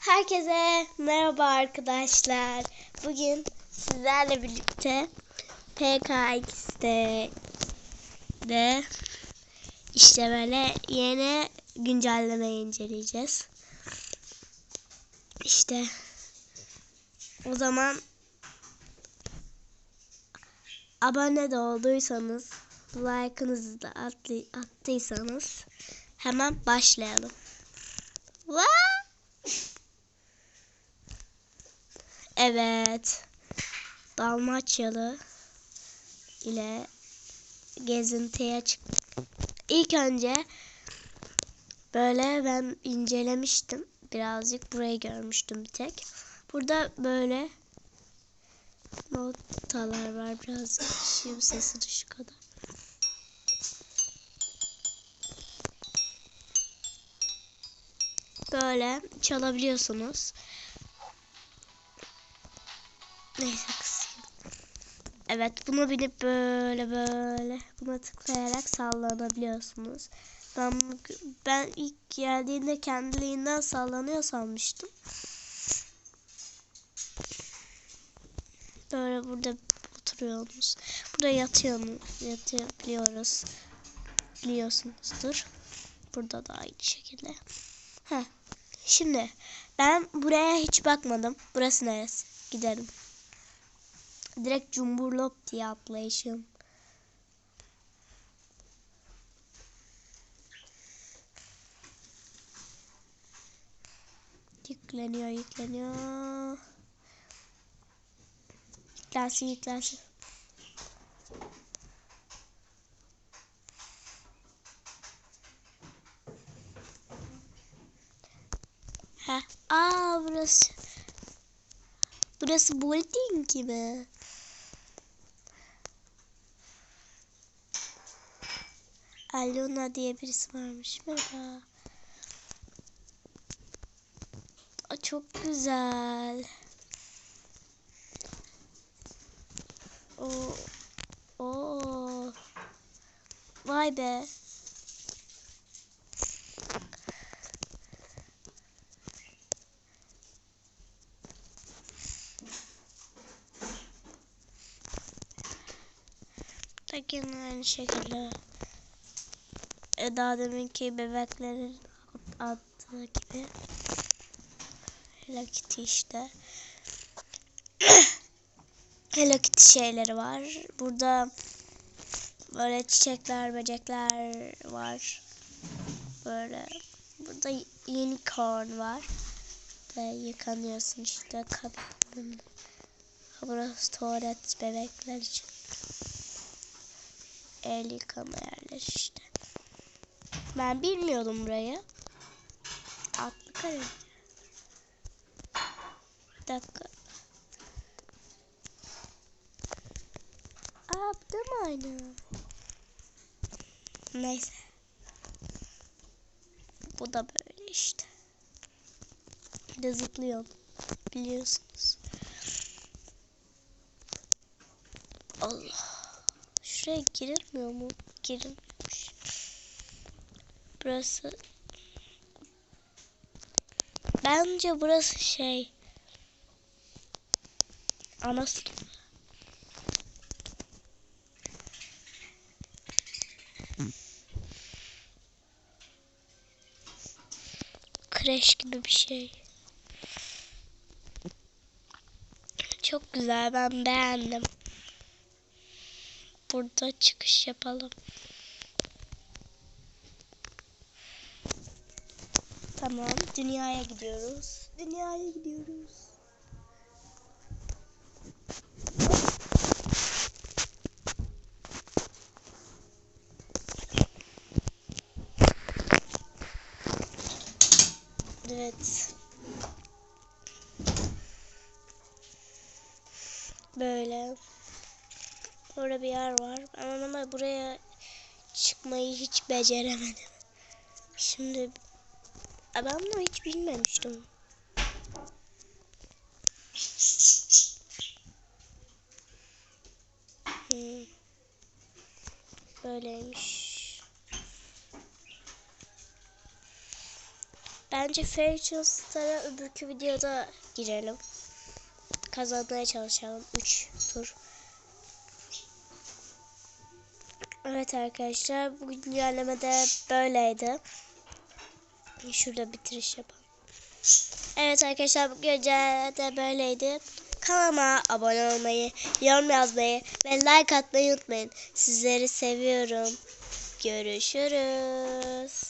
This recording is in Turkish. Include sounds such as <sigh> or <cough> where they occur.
Herkese merhaba arkadaşlar. Bugün sizlerle birlikte PKX'de de işte böyle yeni güncelleme inceleyeceğiz. İşte o zaman abone de olduysanız like'ınızı da attı, attıysanız hemen başlayalım. Vaa! Evet. Dalmaçyalı ile gezintiye çık. İlk önce böyle ben incelemiştim. Birazcık burayı görmüştüm bir tek. Burada böyle notalar var. Birazcık şimdi sesi düşük kadar. Böyle çalabiliyorsunuz. Neyse kısayım. Evet bunu binip böyle böyle buna tıklayarak sallanabiliyorsunuz. Ben, ben ilk geldiğinde kendiliğinden sallanıyor sanmıştım. Böyle burada oturuyorsunuz. Burada yatıyorsunuz. Yatabiliyoruz. Biliyorsunuzdur. Burada da aynı şekilde. Heh. Şimdi ben buraya hiç bakmadım. Burası neresi? Gidelim. Direkt cumburlop diye atlayışım. Yükleniyor, yükleniyor. Yüklensin, yüklensin. Heh. Aa burası. Burası bowling gibi. Alona diye birisi varmış. Merhaba. Aa, çok güzel. Oo. Oo. Vay be. Takin aynı şekilde. Daha deminki bebeklerin attığı gibi. Hello Kitty işte. <coughs> Hello Kitty şeyleri var. Burada böyle çiçekler, böcekler var. Böyle burada unicorn var. Ve yıkanıyorsun işte kabin. Burası tuvalet bebekler için. El yıkama yerleri işte. Ben bilmiyordum burayı. Atlı kare. Dakika. Aa bu da aynı? Neyse. Bu da böyle işte. Bir de zıplıyorum. Biliyorsunuz. Allah. Şuraya girilmiyor mu? Girilmiyormuş. Burası Bence burası şey ana sınıfı. Kreş gibi bir şey. Çok güzel ben beğendim. Burada çıkış yapalım. Tamam. Dünyaya gidiyoruz. Dünyaya gidiyoruz. Evet. Böyle. Orada bir yer var. Ama buraya çıkmayı hiç beceremedim. Şimdi ben bunu hiç bilmemiştim. Böyleymiş. Bence Fashion Star'a öbürkü videoda girelim. Kazanmaya çalışalım. 3 tur. Evet arkadaşlar bu güncellemede böyleydi. Şurada bitiriş yapalım. Evet arkadaşlar bu güncellemede böyleydi. Kanalıma abone olmayı, yorum yazmayı ve like atmayı unutmayın. Sizleri seviyorum. Görüşürüz.